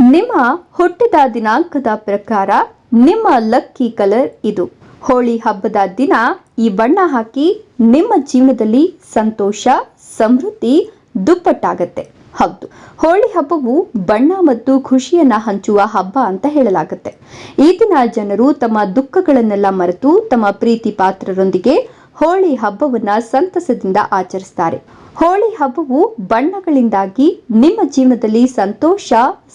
ನಿಮ್ಮ ಹುಟ್ಟಿದ ದಿನಾಂಕದ ಪ್ರಕಾರ ನಿಮ್ಮ ಲಕ್ಕಿ ಕಲರ್ ಇದು. ಹೋಳಿ ಹಬ್ಬದ ದಿನ ಈ ಬಣ್ಣ ಹಾಕಿ ನಿಮ್ಮ ಜೀವನದಲ್ಲಿ ಸಂತೋಷ, ಸಮೃದ್ಧಿ, ದುಪ್ಪಟ್ಟಾಗತ್ತೆ. ಹೌದು, ಹೋಳಿ ಹಬ್ಬವು ಬಣ್ಣ ಮತ್ತು ಖುಷಿಯನ್ನ ಹಂಚುವ ಹಬ್ಬ ಅಂತ ಹೇಳಲಾಗುತ್ತೆ. ಈ ದಿನ ಜನರು ತಮ್ಮ ದುಃಖಗಳನ್ನೆಲ್ಲ ಮರೆತು ತಮ್ಮ ಪ್ರೀತಿ ಪಾತ್ರರೊಂದಿಗೆ ಹೋಳಿ ಹಬ್ಬವನ್ನ ಸಂತಸದಿಂದ ಆಚರಿಸ್ತಾರೆ. ಹೋಳಿ ಹಬ್ಬವು ಬಣ್ಣಗಳಿಂದಾಗಿ ನಿಮ್ಮ ಜೀವನದಲ್ಲಿ ಸಂತೋಷ,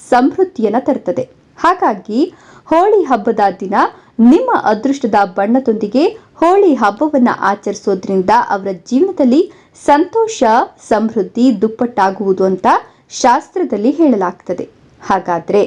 ಸಮೃದ್ಧಿಯನ್ನು ತರುತ್ತದೆ. ಹಾಗಾಗಿ ಹೋಳಿ ಹಬ್ಬದ ದಿನ ನಿಮ್ಮ ಅದೃಷ್ಟದ ಬಣ್ಣದೊಂದಿಗೆ ಹೋಳಿ ಹಬ್ಬವನ್ನ ಆಚರಿಸೋದ್ರಿಂದ ಅವರ ಜೀವನದಲ್ಲಿ ಸಂತೋಷ, ಸಮೃದ್ಧಿ ದುಪ್ಪಟ್ಟಾಗುವುದು ಅಂತ ಶಾಸ್ತ್ರದಲ್ಲಿ ಹೇಳಲಾಗ್ತದೆ. ಹಾಗಾದ್ರೆ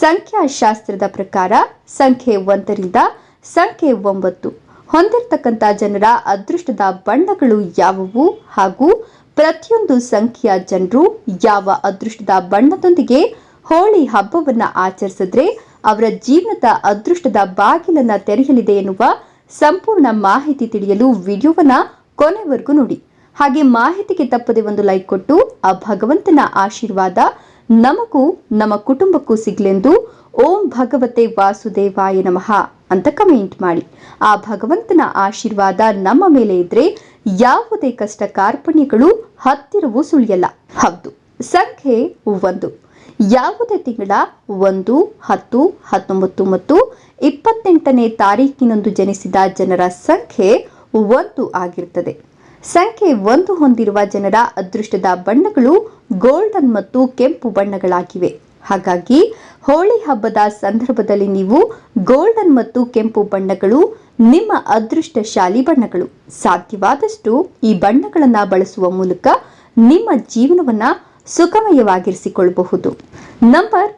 ಸಂಖ್ಯಾಶಾಸ್ತ್ರದ ಪ್ರಕಾರ ಸಂಖ್ಯೆ ಒಂದರಿಂದ ಸಂಖ್ಯೆ ಒಂಬತ್ತು ಹೊಂದಿರತಕ್ಕಂಥ ಜನರ ಅದೃಷ್ಟದ ಬಣ್ಣಗಳು ಯಾವುವು ಹಾಗೂ ಪ್ರತಿಯೊಂದು ಸಂಖ್ಯೆಯ ಜನರು ಯಾವ ಅದೃಷ್ಟದ ಬಣ್ಣದೊಂದಿಗೆ ಹೋಳಿ ಹಬ್ಬವನ್ನು ಆಚರಿಸಿದ್ರೆ ಅವರ ಜೀವನದ ಅದೃಷ್ಟದ ಬಾಗಿಲನ್ನ ತೆರೆಯಲಿದೆ ಎನ್ನುವ ಸಂಪೂರ್ಣ ಮಾಹಿತಿ ತಿಳಿಯಲು ವಿಡಿಯೋವನ್ನ ಕೊನೆವರೆಗೂ ನೋಡಿ. ಹಾಗೆ ಮಾಹಿತಿಗೆ ತಪ್ಪದೆ ಒಂದು ಲೈಕ್ ಕೊಟ್ಟು ಆ ಭಗವಂತನ ಆಶೀರ್ವಾದ ನಮಗೂ, ನಮ್ಮ ಕುಟುಂಬಕ್ಕೂ ಸಿಗ್ಲೆಂದು ಓಂ ಭಗವತೆ ವಾಸುದೇವಾಯ ನಮಃ ಅಂತ ಕಮೆಂಟ್ ಮಾಡಿ. ಆ ಭಗವಂತನ ಆಶೀರ್ವಾದ ನಮ್ಮ ಮೇಲೆ ಇದ್ರೆ ಯಾವುದೇ ಕಷ್ಟ ಕಾರ್ಪಣ್ಯಗಳು ಹತ್ತಿರವೂ ಸುಳಿಯಲ್ಲ. ಹೌದು. ಸಂಖ್ಯೆ ಒಂದು. ಯಾವುದೇ ತಿಂಗಳ ಒಂದು, ಹತ್ತು, ಹತ್ತೊಂಬತ್ತು ಮತ್ತು ಇಪ್ಪತ್ತೆಂಟನೇ ತಾರೀಕಿನಂದು ಜನಿಸಿದ ಜನರ ಸಂಖ್ಯೆ ಒಂದು ಆಗಿರುತ್ತದೆ. ಸಂಖ್ಯೆ ಒಂದು ಹೊಂದಿರುವ ಜನರ ಅದೃಷ್ಟದ ಬಣ್ಣಗಳು ಗೋಲ್ಡನ್ ಮತ್ತು ಕೆಂಪು ಬಣ್ಣಗಳಾಗಿವೆ. ಹಾಗಾಗಿ ಹೋಳಿ ಹಬ್ಬದ ಸಂದರ್ಭದಲ್ಲಿ ನೀವು ಗೋಲ್ಡನ್ ಮತ್ತು ಕೆಂಪು ಬಣ್ಣಗಳು, ನಿಮ್ಮ ಅದೃಷ್ಟಶಾಲಿ ಬಣ್ಣಗಳು. ಸಾಧ್ಯವಾದಷ್ಟು ಈ ಬಣ್ಣಗಳನ್ನು ಬಳಸುವ ಮೂಲಕ ನಿಮ್ಮ ಜೀವನವನ್ನ ಸುಖಮಯವಾಗಿರಿಸಿಕೊಳ್ಳಬಹುದು ನಂಬರ್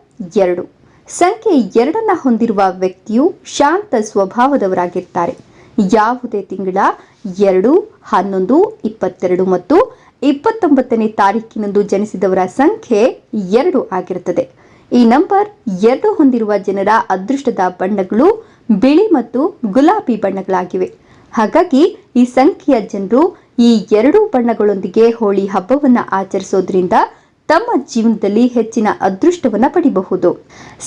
ಎರಡು. ಸಂಖ್ಯೆ ಎರಡನ್ನ ಹೊಂದಿರುವ ವ್ಯಕ್ತಿಯು ಶಾಂತ ಸ್ವಭಾವದವರಾಗಿರ್ತಾರೆ. ಯಾವುದೇ ತಿಂಗಳ ಎರಡು, ಹನ್ನೊಂದು, ಇಪ್ಪತ್ತೆರಡು ಮತ್ತು ಇಪ್ಪತ್ತೊಂಬತ್ತನೇ ತಾರೀಕಿನಂದು ಜನಿಸಿದವರ ಸಂಖ್ಯೆ ಎರಡು ಆಗಿರುತ್ತದೆ. ಈ ನಂಬರ್ ಎರಡು ಹೊಂದಿರುವ ಜನರ ಅದೃಷ್ಟದ ಬಣ್ಣಗಳು ಬಿಳಿ ಮತ್ತು ಗುಲಾಬಿ ಬಣ್ಣಗಳಾಗಿವೆ. ಹಾಗಾಗಿ ಈ ಸಂಖ್ಯೆಯ ಜನರು ಈ ಎರಡೂ ಬಣ್ಣಗಳೊಂದಿಗೆ ಹೋಳಿ ಹಬ್ಬವನ್ನು ಆಚರಿಸೋದ್ರಿಂದ ತಮ್ಮ ಜೀವನದಲ್ಲಿ ಹೆಚ್ಚಿನ ಅದೃಷ್ಟವನ್ನು ಪಡಿಬಹುದು.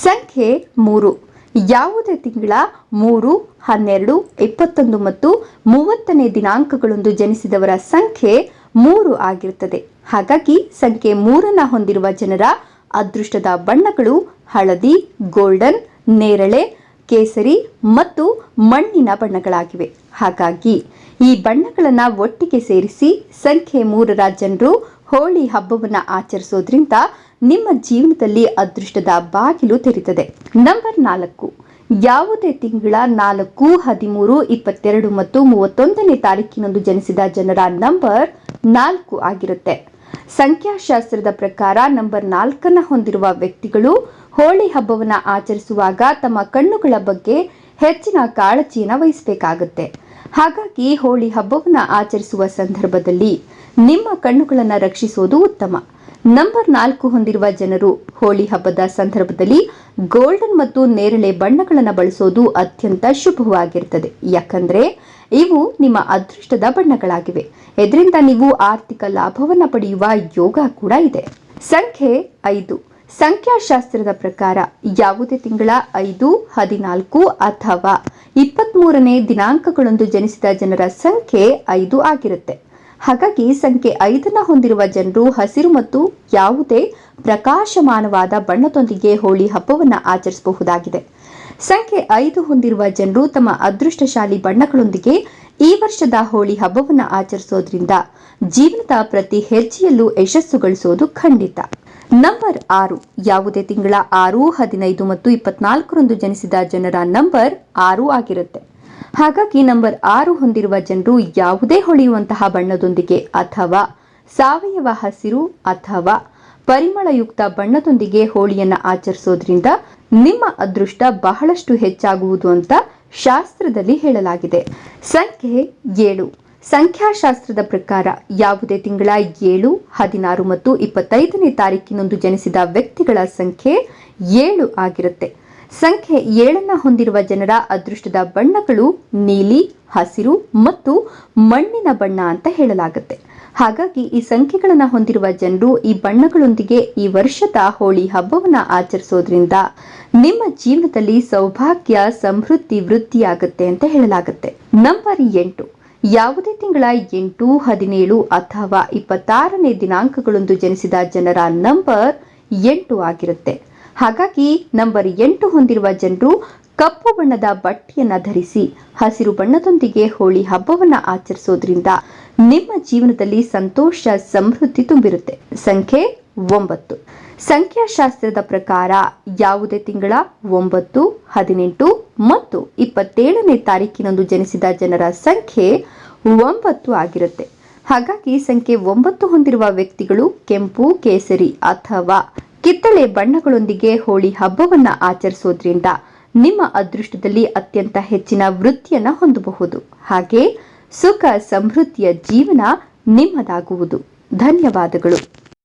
ಸಂಖ್ಯೆ ಮೂರು. ಯಾವುದೇ ತಿಂಗಳ ಮೂರು, ಹನ್ನೆರಡು, ಇಪ್ಪತ್ತೊಂದು ಮತ್ತು ಮೂವತ್ತನೇ ದಿನಾಂಕಗಳೊಂದು ಜನಿಸಿದವರ ಸಂಖ್ಯೆ ಮೂರು ಆಗಿರುತ್ತದೆ. ಹಾಗಾಗಿ ಸಂಖ್ಯೆ ಮೂರನ್ನ ಹೊಂದಿರುವ ಜನರ ಅದೃಷ್ಟದ ಬಣ್ಣಗಳು ಹಳದಿ, ಗೋಲ್ಡನ್, ನೇರಳೆ, ಕೇಸರಿ ಮತ್ತು ಮಣ್ಣಿನ ಬಣ್ಣಗಳಾಗಿವೆ. ಹಾಗಾಗಿ ಈ ಬಣ್ಣಗಳನ್ನು ಒಟ್ಟಿಗೆ ಸೇರಿಸಿ ಸಂಖ್ಯೆ ಮೂರರ ಜನರು ಹೋಳಿ ಹಬ್ಬವನ್ನ ಆಚರಿಸೋದ್ರಿಂದ ನಿಮ್ಮ ಜೀವನದಲ್ಲಿ ಅದೃಷ್ಟದ ಬಾಗಿಲು ತೆರೀತದೆ ನಂಬರ್ ನಾಲ್ಕು. ಯಾವುದೇ ತಿಂಗಳ ನಾಲ್ಕು, ಹದಿಮೂರು, ಇಪ್ಪತ್ತೆರಡು ಮತ್ತು ಮೂವತ್ತೊಂದನೇ ತಾರೀಕಿನಂದು ಜನಿಸಿದ ಜನರ ನಂಬರ್ ನಾಲ್ಕು ಆಗಿರುತ್ತೆ. ಸಂಖ್ಯಾಶಾಸ್ತ್ರದ ಪ್ರಕಾರ ನಂಬರ್ ನಾಲ್ಕನ್ನ ಹೊಂದಿರುವ ವ್ಯಕ್ತಿಗಳು ಹೋಳಿ ಹಬ್ಬವನ್ನ ಆಚರಿಸುವಾಗ ತಮ್ಮ ಕಣ್ಣುಗಳ ಬಗ್ಗೆ ಹೆಚ್ಚಿನ ಕಾಳಜಿಯನ್ನು ವಹಿಸಬೇಕಾಗುತ್ತೆ. ಹಾಗಾಗಿ ಹೋಳಿ ಹಬ್ಬವನ್ನ ಆಚರಿಸುವ ಸಂದರ್ಭದಲ್ಲಿ ನಿಮ್ಮ ಕಣ್ಣುಗಳನ್ನು ರಕ್ಷಿಸೋದು ಉತ್ತಮ. ನಂಬರ್ ನಾಲ್ಕು ಹೊಂದಿರುವ ಜನರು ಹೋಳಿ ಹಬ್ಬದ ಸಂದರ್ಭದಲ್ಲಿ ಗೋಲ್ಡನ್ ಮತ್ತು ನೇರಳೆ ಬಣ್ಣಗಳನ್ನು ಬಳಸೋದು ಅತ್ಯಂತ ಶುಭವಾಗಿರುತ್ತದೆ ಯಾಕಂದ್ರೆ ಇವು ನಿಮ್ಮ ಅದೃಷ್ಟದ ಬಣ್ಣಗಳಾಗಿವೆ. ಇದರಿಂದ ನೀವು ಆರ್ಥಿಕ ಲಾಭವನ್ನು ಪಡೆಯುವ ಯೋಗ ಕೂಡ ಇದೆ. ಸಂಖ್ಯೆ ಐದು. ಸಂಖ್ಯಾಶಾಸ್ತ್ರದ ಪ್ರಕಾರ ಯಾವುದೇ ತಿಂಗಳ ಐದು, ಹದಿನಾಲ್ಕು ಅಥವಾ ಇಪ್ಪತ್ಮೂರನೇ ದಿನಾಂಕಗಳೊಂದು ಜನಿಸಿದ ಜನರ ಸಂಖ್ಯೆ ಐದು ಆಗಿರುತ್ತೆ. ಹಾಗಾಗಿ ಸಂಖ್ಯೆ ಐದನ್ನ ಹೊಂದಿರುವ ಜನರು ಹಸಿರು ಮತ್ತು ಯಾವುದೇ ಪ್ರಕಾಶಮಾನವಾದ ಬಣ್ಣದೊಂದಿಗೆ ಹೋಳಿ ಹಬ್ಬವನ್ನು ಆಚರಿಸಬಹುದಾಗಿದೆ. ಸಂಖ್ಯೆ ಐದು ಹೊಂದಿರುವ ಜನರು ತಮ್ಮ ಅದೃಷ್ಟಶಾಲಿ ಬಣ್ಣಗಳೊಂದಿಗೆ ಈ ವರ್ಷದ ಹೋಳಿ ಹಬ್ಬವನ್ನು ಆಚರಿಸೋದ್ರಿಂದ ಜೀವನದ ಪ್ರತಿ ಹೆಜ್ಜೆಯಲ್ಲೂ ಯಶಸ್ಸು ಗಳಿಸೋದು ಖಂಡಿತ. ನಂಬರ್ ಆರು, ಯಾವುದೇ ತಿಂಗಳ ಆರು, ಹದಿನೈದು ಮತ್ತು ಇಪ್ಪತ್ನಾಲ್ಕರಂದು ಜನಿಸಿದ ಜನರ ನಂಬರ್ ಆರು ಆಗಿರುತ್ತೆ. ಹಾಗಾಗಿ ನಂಬರ್ ಆರು ಹೊಂದಿರುವ ಜನರು ಯಾವುದೇ ಹೊಳೆಯುವಂತಹ ಬಣ್ಣದೊಂದಿಗೆ ಅಥವಾ ಸಾವಯವ ಹಸಿರು ಅಥವಾ ಪರಿಮಳಯುಕ್ತ ಬಣ್ಣದೊಂದಿಗೆ ಹೋಳಿಯನ್ನ ಆಚರಿಸೋದ್ರಿಂದ ನಿಮ್ಮ ಅದೃಷ್ಟ ಬಹಳಷ್ಟು ಹೆಚ್ಚಾಗುವುದು ಅಂತ ಶಾಸ್ತ್ರದಲ್ಲಿ ಹೇಳಲಾಗಿದೆ. ಸಂಖ್ಯೆ ಏಳು. ಸಂಖ್ಯಾಶಾಸ್ತ್ರದ ಪ್ರಕಾರ ಯಾವುದೇ ತಿಂಗಳ ಏಳು, ಹದಿನಾರು ಮತ್ತು ಇಪ್ಪತ್ತೈದನೇ ತಾರೀಕಿನಂದು ಜನಿಸಿದ ವ್ಯಕ್ತಿಗಳ ಸಂಖ್ಯೆ ಏಳು ಆಗಿರುತ್ತೆ. ಸಂಖ್ಯೆ ಏಳನ್ನ ಹೊಂದಿರುವ ಜನರ ಅದೃಷ್ಟದ ಬಣ್ಣಗಳು ನೀಲಿ, ಹಸಿರು ಮತ್ತು ಮಣ್ಣಿನ ಬಣ್ಣ ಅಂತ ಹೇಳಲಾಗುತ್ತೆ. ಹಾಗಾಗಿ ಈ ಸಂಖ್ಯೆಗಳನ್ನು ಹೊಂದಿರುವ ಜನರು ಈ ಬಣ್ಣಗಳೊಂದಿಗೆ ಈ ವರ್ಷದ ಹೋಳಿ ಹಬ್ಬವನ್ನ ಆಚರಿಸೋದ್ರಿಂದ ನಿಮ್ಮ ಜೀವನದಲ್ಲಿ ಸೌಭಾಗ್ಯ, ಸಮೃದ್ಧಿ, ವೃದ್ಧಿಯಾಗುತ್ತೆ ಅಂತ ಹೇಳಲಾಗುತ್ತೆ. ನಂಬರ್ ಎಂಟು. ಯಾವುದೇ ತಿಂಗಳ ಎಂಟು, ಹದಿನೇಳು ಅಥವಾ ಇಪ್ಪತ್ತಾರನೇ ದಿನಾಂಕಗಳೊಂದು ಜನಿಸಿದ ಜನರ ನಂಬರ್ ಎಂಟು ಆಗಿರುತ್ತೆ. ಹಾಗಾಗಿ ನಂಬರ್ ಎಂಟು ಹೊಂದಿರುವ ಜನರು ಕಪ್ಪು ಬಣ್ಣದ ಬಟ್ಟೆಯನ್ನ ಧರಿಸಿ ಹಸಿರು ಬಣ್ಣದೊಂದಿಗೆ ಹೋಳಿ ಹಬ್ಬವನ್ನ ಆಚರಿಸೋದ್ರಿಂದ ನಿಮ್ಮ ಜೀವನದಲ್ಲಿ ಸಂತೋಷ, ಸಮೃದ್ಧಿ ತುಂಬಿರುತ್ತೆ. ಸಂಖ್ಯೆ ಒಂಬತ್ತು. ಸಂಖ್ಯಾಶಾಸ್ತ್ರದ ಪ್ರಕಾರ ಯಾವುದೇ ತಿಂಗಳ ಒಂಬತ್ತು, ಹದಿನೆಂಟು ಮತ್ತು ಇಪ್ಪತ್ತೇಳನೇ ತಾರೀಕಿನಂದು ಜನಿಸಿದ ಜನರ ಸಂಖ್ಯೆ ಒಂಬತ್ತು ಆಗಿರುತ್ತೆ. ಹಾಗಾಗಿ ಸಂಖ್ಯೆ ಒಂಬತ್ತು ಹೊಂದಿರುವ ವ್ಯಕ್ತಿಗಳು ಕೆಂಪು, ಕೇಸರಿ ಅಥವಾ ಕಿತ್ತಳೆ ಬಣ್ಣಗಳೊಂದಿಗೆ ಹೋಳಿ ಹಬ್ಬವನ್ನ ಆಚರಿಸೋದ್ರಿಂದ ನಿಮ್ಮ ಅದೃಷ್ಟದಲ್ಲಿ ಅತ್ಯಂತ ಹೆಚ್ಚಿನ ವೃತ್ತಿಯನ್ನ ಹೊಂದಬಹುದು. ಹಾಗೆ ಸುಖ ಸಮೃದ್ಧಿಯ ಜೀವನ ನಿಮ್ಮದಾಗುವುದು. ಧನ್ಯವಾದಗಳು.